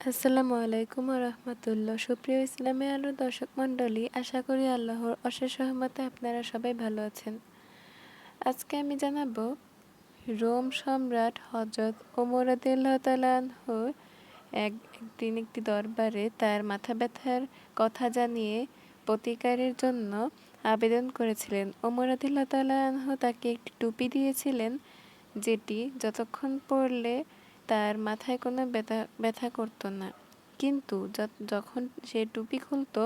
আসসালামু আলাইকুম রহমতুল্লাহ। সুপ্রিয় ইসলামী আলো দর্শক মণ্ডলী, আশা করি আল্লাহর অশেষ রহমতে আপনারা সবাই ভালো আছেন। আজকে আমি জানাব, রোম সম্রাট হজরত ওমর তালানহর এক, একদিন একটি দরবারে তার মাথা ব্যথার কথা জানিয়ে প্রতিকারের জন্য আবেদন করেছিলেন। ওমর তালানহ তাকে একটি টুপি দিয়েছিলেন, যেটি যতক্ষণ পড়লে তার মাথায় কোনো ব্যথা ব্যথা করতো না। কিন্তু যখন সে টুপি খুলতো,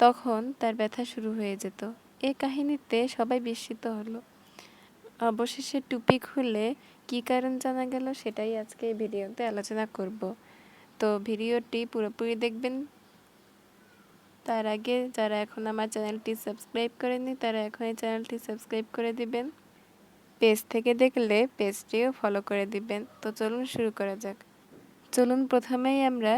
তখন তার ব্যথা শুরু হয়ে যেত। এ কাহিনীতে সবাই বিস্মিত হলো। অবশেষে টুপি খুলে কি কারণ জানা গেল সেটাই আজকে এই ভিডিওতে আলোচনা করব। তো ভিডিওটি পুরোপুরি দেখবেন। তার আগে যারা এখন আমার চ্যানেলটি সাবস্ক্রাইব করেনি তারা এখন এই চ্যানেলটি সাবস্ক্রাইব করে দিবেন। পেজ থেকে দেখলে পেজটিও ফলো করে দিবেন। তো চলুন শুরু করা যাক। চলুন প্রথমেই আমরা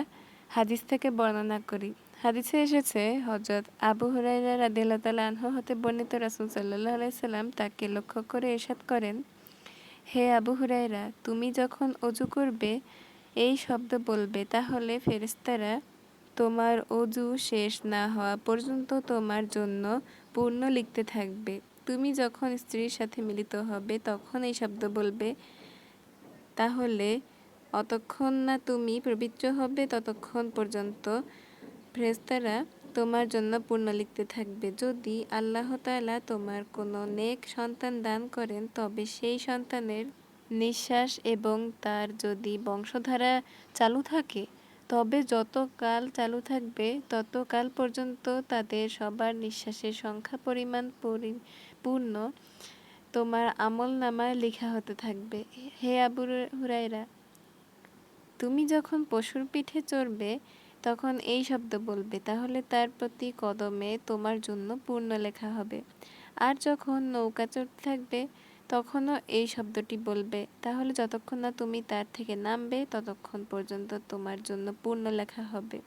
হাদিস থেকে বর্ণনা করি। হাদিসে এসেছে হজরত আবু হুরাইরা রাদিল্লা তালা আনহু হতে বর্ণিত রাসুল সাল্লাহ আলাইসাল্লাম তাকে লক্ষ্য করে এসাদ করেন, হে আবু হুরাইরা তুমি যখন অজু করবে, এই শব্দ বলবে, তাহলে ফেরেস্তারা তোমার অজু শেষ না হওয়া পর্যন্ত তোমার জন্য পূর্ণ লিখতে থাকবে। তুমি যখন স্ত্রীর সাথে মিলিত হবে, তখন এই শব্দ বলবে, তাহলে অতক্ষণ না তুমি পবিত্র হবে, ততক্ষণ পর্যন্ত ফ্রেস্তারা তোমার জন্য পূর্ণ লিখতে থাকবে। যদি আল্লাহ তালা তোমার কোনো নেক সন্তান দান করেন, তবে সেই সন্তানের নিঃশ্বাস এবং তার যদি বংশধারা চালু থাকে, তবে যতকাল চালু থাকবে, ততকাল পর্যন্ত তাদের সবার নিঃশ্বাসের সংখ্যা পরিমাণ পরিপূর্ণ তোমার আমল নামায় লেখা হতে থাকবে। হে আবু হুরাইরা তুমি যখন পশুর পিঠে চড়বে, তখন এই শব্দ বলবে, তাহলে তার প্রতি কদমে তোমার জন্য পূর্ণ লেখা হবে। আর যখন নৌকা চড়তে থাকবে, তখনও এই শব্দটি বলবে, তাহলে যতক্ষণ না তুমি তার থেকে নামবে, ততক্ষণ পর্যন্ত তোমার জন্য পূর্ণ লেখা হবে।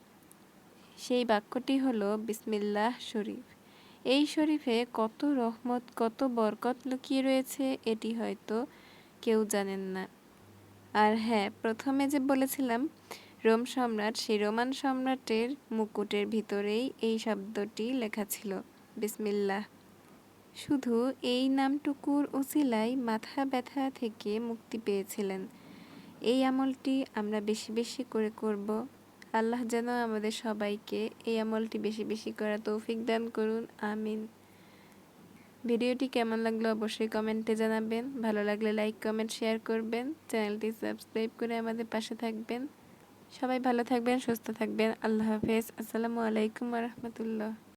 সেই বাক্যটি হলো বিসমিল্লাহ শরীফ। এই শরীফে কত রহমত, কত বরকত লুকিয়ে রয়েছে এটি হয়তো কেউ জানেন না। আর হ্যাঁ প্রথমে যে বলেছিলাম, রোম সম্রাট সেই রোমান সম্রাটের মুকুটের ভিতরেই এই শব্দটি লেখা ছিল। বিসমিল্লাহ। শুধু এই নামটুকুর উসিলাই মাথা ব্যথা থেকে মুক্তি পেয়েছিলেন। এই আমলটি আমরা বেশি বেশি করে করব। আল্লাহ যেন আমাদের সবাইকে এই আমলটি বেশি বেশি করা তৌফিক দান করুন, আমিন। ভিডিওটি কেমন লাগল অবশ্যই কমেন্টে জানাবেন, ভালো লাগলে লাইক, কমেন্ট, শেয়ার করবেন, চ্যানেলটি সাবস্ক্রাইব করে আমাদের পাশে থাকবেন। সবাই ভালো থাকবেন, সুস্থ থাকবেন, আল্লাহ হাফেজ, আসসালামু আলাইকুম রহমতুল্লাহ।